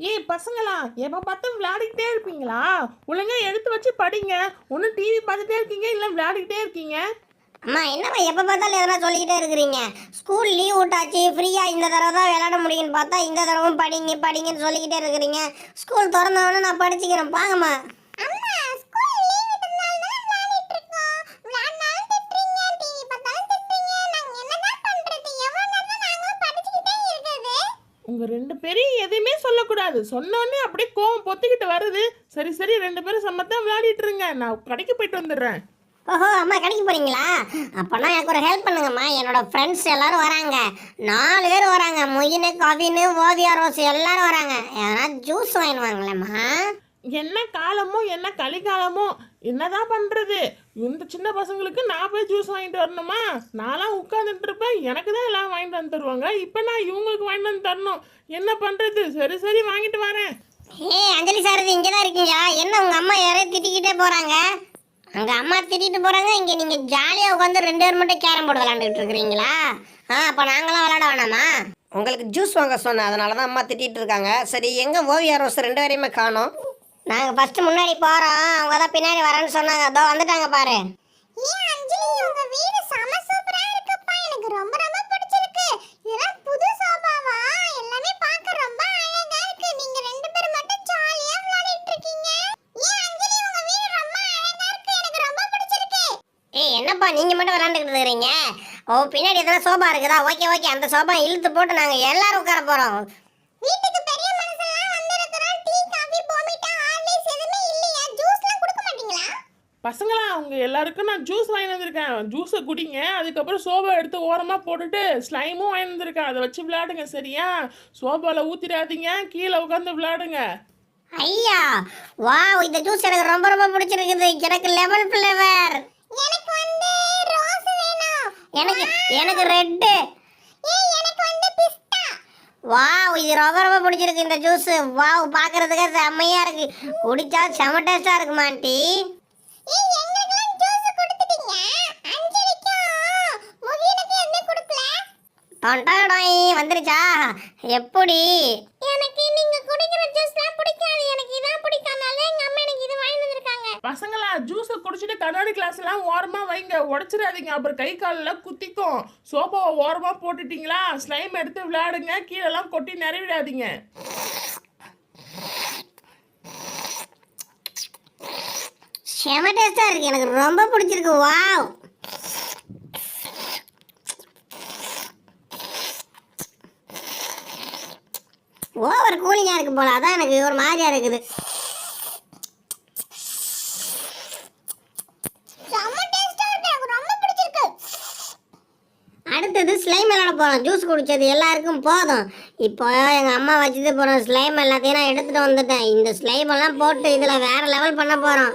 ஏய் பசங்களா எப்போ பார்த்தும் விளையாடிக்கிட்டே இருப்பீங்களா? ஒழுங்கா எடுத்து வச்சு படிங்க. ஒன்று டிவி பார்த்துட்டே இருக்கீங்க இல்லை விளையாடிக்கிட்டே இருக்கீங்க? அம்மா என்னம்மா எப்போ பார்த்தாலும் எதனா சொல்லிக்கிட்டே இருக்கிறீங்க? ஸ்கூல் லீவ் விட்டாச்சு ஃப்ரீயாக இந்த தடவை தான் விளையாட முடியும்னு பார்த்தா இந்த தடவை படிங்க படிங்கன்னு சொல்லிக்கிட்டே இருக்கிறீங்க. ஸ்கூல் திறந்தவொடனே நான் படிச்சுக்கிறேன் பாங்கம்மா உங்கள் ரெண்டு பேரையும் எதுவுமே சொல்லக்கூடாது. சொன்னோடனே அப்படியே கோவம் பொத்திக்கிட்டு வருது. சரி சரி ரெண்டு பேரும் சம்மத்தான் விளையாடிட்டு இருங்க. நான் கடைக்கு போயிட்டு வந்துடுறேன். ஓஹோ அம்மா கடைக்கு போறீங்களா? அப்போனா எனக்கு ஒரு ஹெல்ப் பண்ணுங்கம்மா. என்னோட ஃப்ரெண்ட்ஸ் எல்லாரும் வராங்க. நாலு பேர் வராங்க. மொயின் கவின் ஓவியா ரோஸ் எல்லாரும் வராங்க. ஏன்னா ஜூஸ் வாங்கினுவாங்களேம்மா என்ன காலமோ என்ன கலிகாலமோ என்னதான் பண்றது? இந்த சின்ன பசங்களுக்கு நான் போய் ஜூஸ் வாங்கிட்டு வரணுமா? நான்லாம் உட்காந்துட்டு இருப்பேன். எனக்கு தான் எல்லாம் வாங்கிட்டு வந்து தருவாங்க. இப்போ நான் இவங்களுக்கு வாங்கிட்டு வந்து தரணும். என்ன பண்றது? சரி சரி வாங்கிட்டு வரேன். ஏய் அஞ்சலி சாரதி இங்கே தான் இருக்கீங்களா? என்ன உங்கள் அம்மா யாரையும் திட்டிக்கிட்டே போகிறாங்க அங்கே அம்மா திட்டிட்டு போகிறாங்க இங்கே நீங்கள் ஜாலியாக உட்காந்து ரெண்டு பேர் மட்டும் கேரம் போர்டு விளாண்டுட்டு இருக்கிறீங்களா? ஆ அப்போ நாங்களாம் விளாட வேணாமா? உங்களுக்கு ஜூஸ் வாங்க சொன்னேன். அதனால தான் அம்மா திட்டிட்டு இருக்காங்க. சரி எங்க ஓவியா ரோஸ் ரெண்டு பேரையுமே காணோம். நாங்கள் ஃபஸ்ட்டு முன்னாடி போகிறோம் அவங்க தான் பின்னாடி வரேன்னு சொன்னாங்க. அதோ வந்துட்டாங்க பாரு. ஏன் அஞ்சலி உங்க வீடு செம சூப்பரா இருக்குப்பா. எனக்கு ரொம்ப ரொம்ப பிடிச்சிருக்கு. இதெல்லாம் புது சோபாவா? எல்லாமே பார்க்க ரொம்ப அழகா இருக்கு. நீங்க ரெண்டு பேரும் மட்டும் ஜாலியா விளையாடிட்டு இருக்கீங்க. ஏன் அஞ்சலி உங்க வீடு ரொம்ப அழகா இருக்கு. எனக்கு ரொம்ப பிடிச்சிருக்கு. ஏய் என்னப்பா நீங்கள் மட்டும் விளாண்டுக்கிட்டு இருக்கிறீங்க? ஓ பின்னாடி எதனா சோபா இருக்குதா? Okay okay. அந்த சோபா இழுத்து போட்டு நாங்கள் எல்லாரும் உட்கார போகிறோம் வீட்டுக்கு பெரிய மனுஷன்லாம் வந்திருக்கிறோம் டீ காபி போமிட்டா ஹார்லிக்ஸ் எதுவுமே இல்லையா ஜூஸ்லாம் கொடுக்க மாட்டீங்களா பசங்களா அவங்க எல்லாருக்கும் நான் ஜூஸ் வாங்கி வந்திருக்கேன். ஜூஸை குடிங்க. அதுக்கப்புறம் சோபா எடுத்து ஓரமாக போட்டுட்டு ஸ்லைமும் வாங்கி வந்திருக்கேன். அதை வச்சு விளையாடுங்க சரியா? சோபாவில் ஊற்றிடாதீங்க கீழே உட்காந்து விளையாடுங்க. ஐயா வாவ் இந்த ஜூஸ் எனக்கு ரொம்ப ரொம்ப பிடிச்சிருக்குது. எனக்கு லெமன் ஃப்ளேவர் எனக்கு வந்து ரோஸ் வேணும். எனக்கு எனக்கு ஏய் எனக்கு வந்து பிஸ்தா வாவ் இது ரொம்ப ரொம்ப பிடிச்சிருக்கு இந்த ஜூஸ் வாவ் பார்க்கறதுக்கு செம்மையா இருக்கு. குடிச்சா செம டேஸ்டா இருக்குமா ஆண்டி டொண்டாய் வந்துருச்சா? எப்படி? எனக்கு நீங்க குடிக்கிற ஜூஸ்லாம் பிடிக்காது. எனக்கு இதான் பிடிக்காதனால எங்க அம்மா எனக்கு இது வாங்கி வந்திருக்காங்க. பசங்களா ஜூஸை குடிச்சிட்டு கண்ணாடி கிளாஸ் எல்லாம் ஓரமாக வைங்க. உடச்சிடாதீங்க. அப்புறம் கை காலெல்லாம் குத்திக்கும். சோபாவை ஓரமாக போட்டுட்டீங்களா? ஸ்லைம் எடுத்து விளையாடுங்க. கீழெல்லாம் கொட்டி நிறைவிடாதீங்க. செம டேஸ்ட்டாக இருக்கு. எனக்கு ரொம்ப பிடிச்சிருக்கு. வாவ். ஓவர் கூலிங்காக இருக்கு போல. அதான் எனக்கு ஒரு மாதிரியாக இருக்குது. அடுத்தது ஸ்லைம் விளாட போகிறோம் ஜூஸ் குடிச்சது எல்லாருக்கும் போதும். இப்போ எங்கள் அம்மா வச்சுட்டு போகிறோம் ஸ்லைம் எல்லாத்தையும் நான் எடுத்துகிட்டு வந்துட்டேன். இந்த ஸ்லைம் எல்லாம் போட்டு இதில் வேறு லெவல் பண்ண போகிறோம்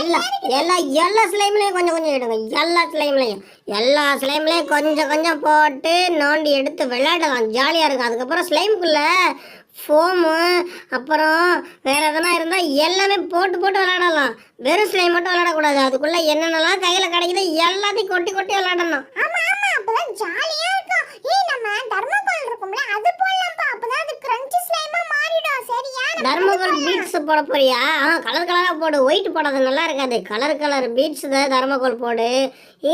எல்லா எல்லா எல்லா ஸ்லைம்லையும் கொஞ்சம் கொஞ்சம் எடுங்க. எல்லா ஸ்லைம்லையும் எல்லா ஸ்லைம்லையும் கொஞ்சம் கொஞ்சம் போட்டு நோண்டி எடுத்து விளையாடலாம். ஜாலியாக இருக்கும். அதுக்கப்புறம் ஸ்லைமுக்குள்ளே ஃபோமு அப்புறம் வேறு எதனா இருந்தால் எல்லாமே போட்டு போட்டு விளையாடலாம். வெறும் ஸ்லைம் மட்டும் விளையாடக்கூடாது. அதுக்குள்ளே என்னென்னலாம் கையில் கிடைக்குது எல்லாத்தையும் கொட்டி கொட்டி விளையாடணும். ஆமாம் ஆமாம் அப்பதான் ஜாலியாக இருக்கும். ஏய் நம்ம தர்மகோல் இருக்கும்ல அது போடலாம்? தர்மகோல் பீட்ஸ் போட போறியா? ஆ கலர் கலராக போடு. ஒயிட் போடாது நல்லா இருக்காது. கலர் கலர் பீட்ஸ் தான் தர்மகோல் போடு.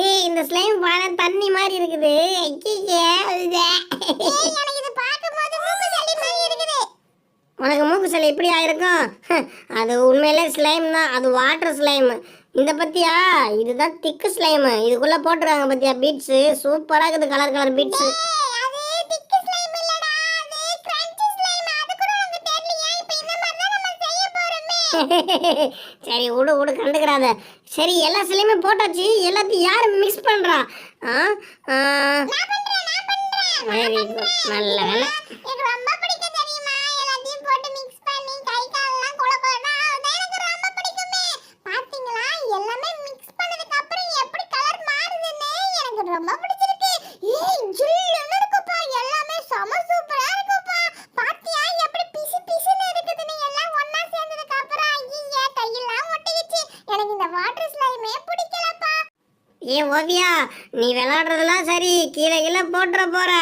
ஏய் இந்த ஸ்லைம் பாரு தண்ணி மாதிரி இருக்குது. உனக்கு மூக்கு சளி எப்படி ஆயிருக்கும் அது உண்மையிலே ஸ்லைம் தான். அது வாட்டர் ஸ்லைம் இந்த பத்தியா? இதுதான் திக்கு ஸ்லைம் இதுக்குள்ள போட்டுருக்காங்க பத்தியா பீட்ஸ் சூப்பரா இருக்குது கலர் கலர் பீட்ஸ் சரி விடு விடு கண்டுக்கிறாத. சரி எல்லா ஸ்லைமே போட்டாச்சு. எல்லாத்தையும் யார் மிக்ஸ் பண்றா? ஆ very good. நல்ல வேலை. ரொம்ப பிடிக்கும் தெரியுமா எல்லாத்தையும் போட்டு மிக்ஸ் பண்ணி கை காலெல்லாம் கொல கொலனா அதான் எனக்கு ரொம்ப பிடிக்குமே பாத்தீங்களா எல்லாமே மிக்ஸ் பண்ணதுக்கு அப்புறம் எப்படி கலர் மாறுதுன்னு எனக்கு ரொம்ப பிடிச்சிருக்கு ஏய் ஜில்லுன்னு இருக்குப்பா எல்லாமே செம சூப்பரா இருக்குப்பா பாத்தியா எப்படி பிசு பிசுன்னு இருக்குதுன்னு எல்லாம் ஒண்ணா சேர்ந்ததுக்கு அப்புறம் ஐயா கையெல்லாம் ஒட்டிக்கிச்சு எனக்கு இந்த வாட்டர் பிடிக்கலப்பா. ஏ ஓவியா நீ விளையாடுறதெல்லாம் சரி கீழே கீழே போட்டுற போற.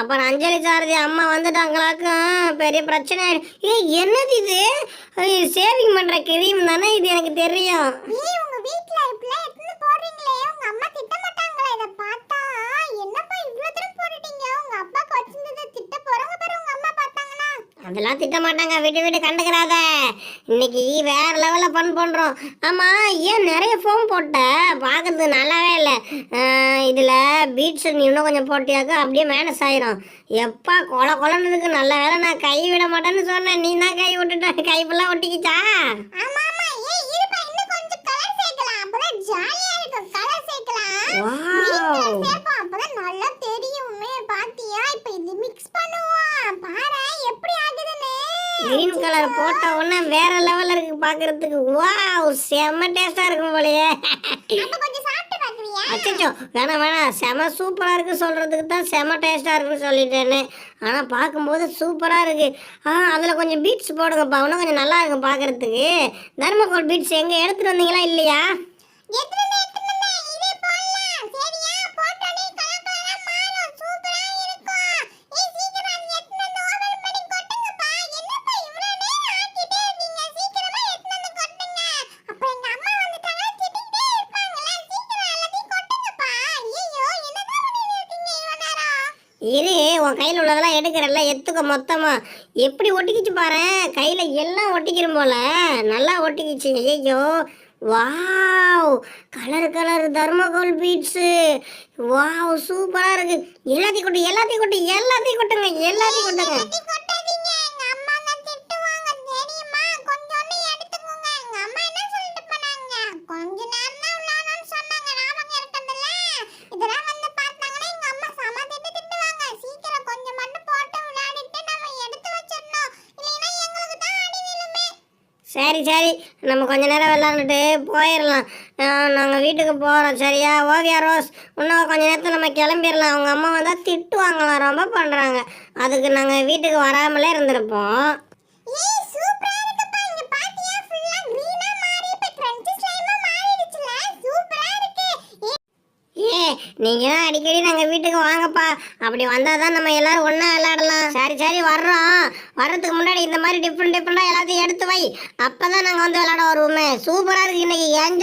அப்புறம் அஞ்சலி சாரதி அம்மா வந்துட்டாங்களாக்கும் பெரிய பிரச்சனை. ஏ ஏய் என்னது இது? சேவிங் பண்ற கிரீம் தானே இது எனக்கு தெரியும். உங்க வீட்ல அதெல்லாம் திட்ட மாட்டாங்க விட்டு விட்டு கண்டுக்கிறாத. இன்னைக்கு வேற லெவலில் ஃபன் பண்ணுறோம் ஆமாம் ஏன் நிறைய ஃபோம் போட்ட? பார்க்கறது நல்லாவே இல்லை. இதில் பீட்ஸ் நீ இன்னும் கொஞ்சம் போட்டியாக்க. அப்படியே மேனஸ் ஆயிரும். எப்பா கொல கொலன்னு இருக்கு. நல்ல வேலை நான் கை விட மாட்டேன்னு சொன்னேன். நீ தான் கை விட்டுட்ட. கை ஃபுல்லாக ஒட்டிக்கிச்சா? ஆமா ஆமா ஏய் இருப்பா இன்னும் கொஞ்சம் கலர் சேர்க்கலாம் அப்பதான் ஜாலியா இருக்கும் கலர் சேர்க்கலாம் வாவ் சேர்ப்போம் அப்பதான் நல்லா தெரியுமே பாத்தியா இப்ப இது மிக்ஸ் பண்ணுவோம் பாரு எப்படி ஆகுதுன்னு கிரீன் கலர் போட்ட உடனே வேற லெவலில் இருக்கு பார்க்கறதுக்கு வாவ் செம்ம டேஸ்டாக இருக்கும் போலயே. அச்சச்சோ வேணாம் வேணாம். செம சூப்பராக இருக்குது சொல்கிறதுக்கு தான் செம டேஸ்ட்டாக இருக்குன்னு சொல்லிட்டேன்னு ஆனால் பார்க்கும்போது சூப்பராக இருக்குது ஆ அதில் கொஞ்சம் பீட்ஸ் போடுங்கப்பா. இன்னும் கொஞ்சம் நல்லா இருக்கும் பார்க்குறதுக்கு தர்மகோல் பீட்ஸ் எங்கே? எடுத்துகிட்டு வந்தீங்களா இல்லையா எத்தனை எத்தனை இதே போடலாம் சரியா போட்டோனே கலர் கலரா மாறும் சூப்பரா இருக்கும் ஏய் சீக்கிரம் அது எத்தனை ஓபன் பண்ணி கொட்டுங்கப்பா என்னப்பா இவ்வளவு நேரம் ஆக்கிட்டே இருக்கீங்க சீக்கிரமா எத்தனை கொட்டுங்க அப்ப எங்க அம்மா வந்துட்டாங்க திட்டிட்டே இருப்பாங்கல சீக்கிரம் எல்லாத்தையும் கொட்டுங்கப்பா ஐயோ என்னதான் பண்ணிட்டு இருக்கீங்க இவ்வளவு இது உன் கையில் உள்ளதெல்லாம் எடுக்கிறல்ல எத்துக்க மொத்தமாக எப்படி ஒட்டிக்கிச்சு பாரு கையில் எல்லாம் ஒட்டிக்கிறோம் போல. நல்லா ஒட்டிக்கிச்சு ஐயோ wow colour colour thermocol beads wow சூப்பராக இருக்கு. எல்லாத்தையும் கொட்டு எல்லாத்தையும் கொட்டு எல்லாத்தையும் கொட்டுங்க எல்லாத்தையும் கொட்டுங்க தட்டி கொட்டாதீங்க எங்க அம்மா தான் திட்டுவாங்க தெரியுமா கொஞ்சோண்டு எடுத்துக்கோங்க எங்க அம்மா என்ன சொல்லிட்டு போனாங்க கொஞ்ச நேரம் தான் விளையாடணும்னு சொன்னாங்க ஞாபகம் இருக்குதுல்ல இதெல்லாம் வந்து பார்த்தாங்கன்னா எங்க அம்மா செம திட்டு திட்டுவாங்க சீக்கிரம் கொஞ்சம் மட்டும் போட்டு விளையாடிட்டு நம்ம எடுத்து வச்சிடணும் இல்லைன்னா எங்களுக்கு தான் அடி விழுமே சரி சரி. நம்ம கொஞ்ச நேரம் விளாண்டுட்டு போயிடலாம். நாங்கள் வீட்டுக்கு போகிறோம் சரியா? ஓவியா ரோஸ் இன்னும் கொஞ்ச நேரத்தில் நம்ம கிளம்பிடலாம். அவங்க அம்மா வந்தால் திட்டுவாங்களாம் ரொம்ப பண்ணுறாங்க அதுக்கு நாங்கள் வீட்டுக்கு வராமலே இருந்திருப்போம். நீங்கள் தான் அடிக்கடி நாங்கள் வீட்டுக்கு வாங்கப்பா. அப்படி வந்தால் தான் நம்ம எல்லாரும் ஒன்றா விளையாடலாம். சரி சரி வர்றோம். வர்றதுக்கு முன்னாடி இந்த மாதிரி டிஃப்ரெண்ட் டிஃப்ரெண்டாக எல்லாத்தையும் எடுத்து வை. அப்போ தான் நாங்கள் வந்து விளாட வருவோமே. சூப்பராக இருக்குது இன்றைக்கி என்ஜாய்